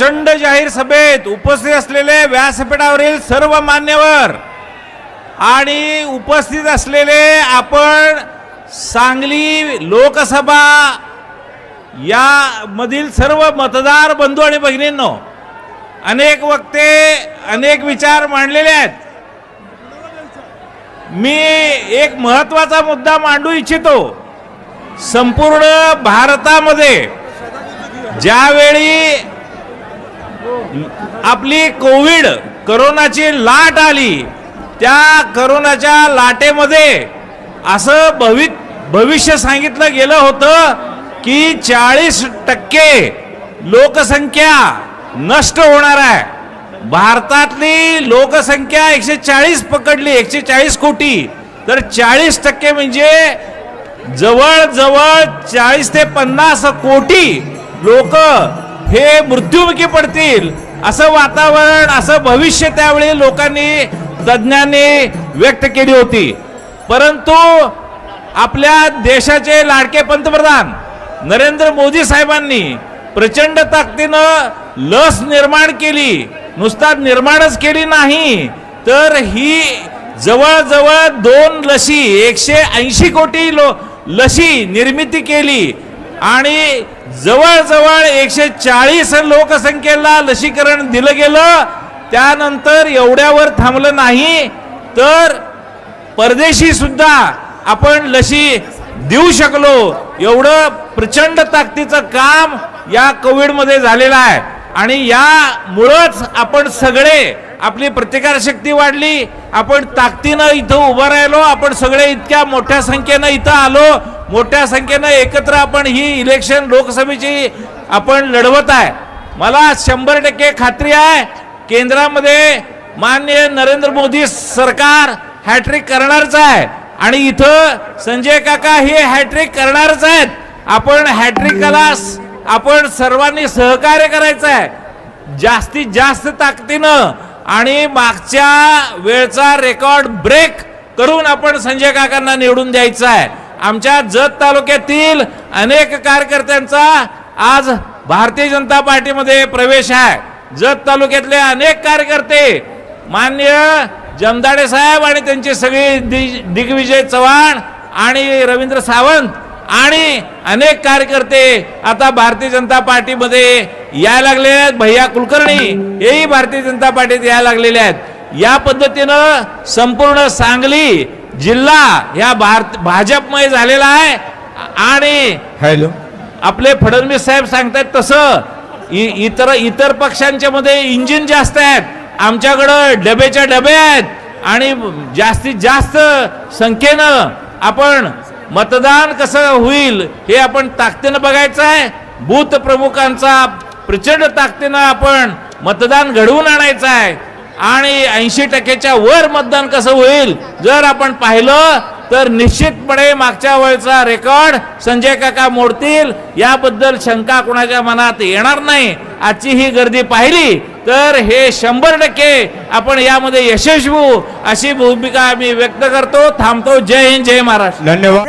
प्रचंड जाहीर सभेत उपस्थित असलेले व्यासपीठावरील सर्व मान्यवर आणि उपस्थित असलेले आपण सांगली लोकसभा या मधील सर्व मतदार बंधू आणि भगिनींनो अनेक वक्ते अनेक विचार मांडलेले आहेत. मी एक महत्त्वाचा मुद्दा मांडू इच्छितो. संपूर्ण भारतामध्ये ज्यावेळी आपली कोविड करोनाची लाट आली. त्या करोनाच्या लाटेमध्ये असं भवि भविष्य सांगितलं गेलं होतं की चाळीस टक्के लोकसंख्या नष्ट होणार आहे. भारतातली लोकसंख्या एकशे चाळीस पकडली एकशे चाळीस कोटी. तर चाळीस टक्के म्हणजे जवळजवळ चाळीस ते पन्नास कोटी लोक हे मृत्युमुखी पडतील. असं वातावरण असं भविष्य त्यावेळी लोकांनी तज्ज्ञांनी व्यक्त केली होती. परंतु आपल्या देशाचे लाडके पंतप्रधान नरेंद्र मोदी साहेबांनी प्रचंड ताकदीनं लस निर्माण केली. नुसता निर्माणच केली नाही. तर ही जवळजवळ दोन लशी एकशे ऐंशी कोटी लो लशी निर्मिती केली. आणि जवळजवळ एकशे चाळीस लोकसंख्येला लसीकरण दिलं गेलं. त्यानंतर एवढ्यावर थांबलं नाही तर परदेशी सुद्धा आपण लशी देऊ शकलो. एवढं प्रचंड ताकदीचं काम या कोविडमध्ये झालेलं आहे. आणि यामुळंच आपण सगळे आपली प्रतिकारशक्ती वाढली. आपण ताकदीनं इथं उभं राहिलो आपण सगळे इतक्या मोठ्या संख्येनं इथं आलो. मोठ्या संख्येनं एकत्र आपण ही इलेक्शन लोकसभेची आपण लढवत आहे. मला शंभर टक्के खात्री आहे केंद्रामध्ये माननीय नरेंद्र मोदी सरकार हॅट्रिक करणारच आहे. आणि इथं संजय काका हे हॅट्रिक करणारच आहेत. आपण हॅट्रिकला आपण सर्वांनी सहकार्य करायचं आहे. जास्तीत जास्त ताकदीनं आणि मागच्या वेळचा रेकॉर्ड ब्रेक करून आपण संजय काकांना निवडून द्यायचं आहे. आमच्या जत तालुक्यातील अनेक कार्यकर्त्यांचा आज भारतीय जनता पार्टीमध्ये प्रवेश आहे. जत तालुक्यातले अनेक कार्यकर्ते मान्य जमदाडे साहेब आणि त्यांचे सगळे दि- दिग्विजय चव्हाण आणि रवींद्र सावंत आणि अनेक कार्यकर्ते आता भारतीय जनता पार्टीमध्ये यायला लागले आहेत. भैया कुलकर्णी हेही भारतीय जनता पार्टीत यायला लागलेले आहेत. या पद्धतीनं संपूर्ण सांगली जिल्हा ह्या भारत भाजपमय झालेला आहे. आणि हॅलो. आपले फडणवीस साहेब सांगतायत तसं इतर इतर पक्षांच्या मध्ये इंजिन जास्त आहेत. आमच्याकडं डबेच्या डबे आहेत. आणि जास्तीत जास्त संख्येनं आपण मतदान कसं होईल हे आपण ताकदीनं बघायचं आहे. बूथ प्रमुखांचा प्रचंड ताकदीनं आपण मतदान घडवून आणायचं आहे. आणि ऐंशी टक्क्याच्या वर मतदान कसं होईल? जर आपण पाहिलं तर निश्चितपणे मागच्या वेळचा रेकॉर्ड संजय काका मोडतील. याबद्दल शंका कुणाच्या मनात येणार नाही. आजची ही गर्दी पाहिली तर हे शंभर टक्के आपण यामध्ये यशस्वी होऊ अशी भूमिका मी व्यक्त करतो. थांबतो. जय हिंद जय महाराष्ट्र. धन्यवाद.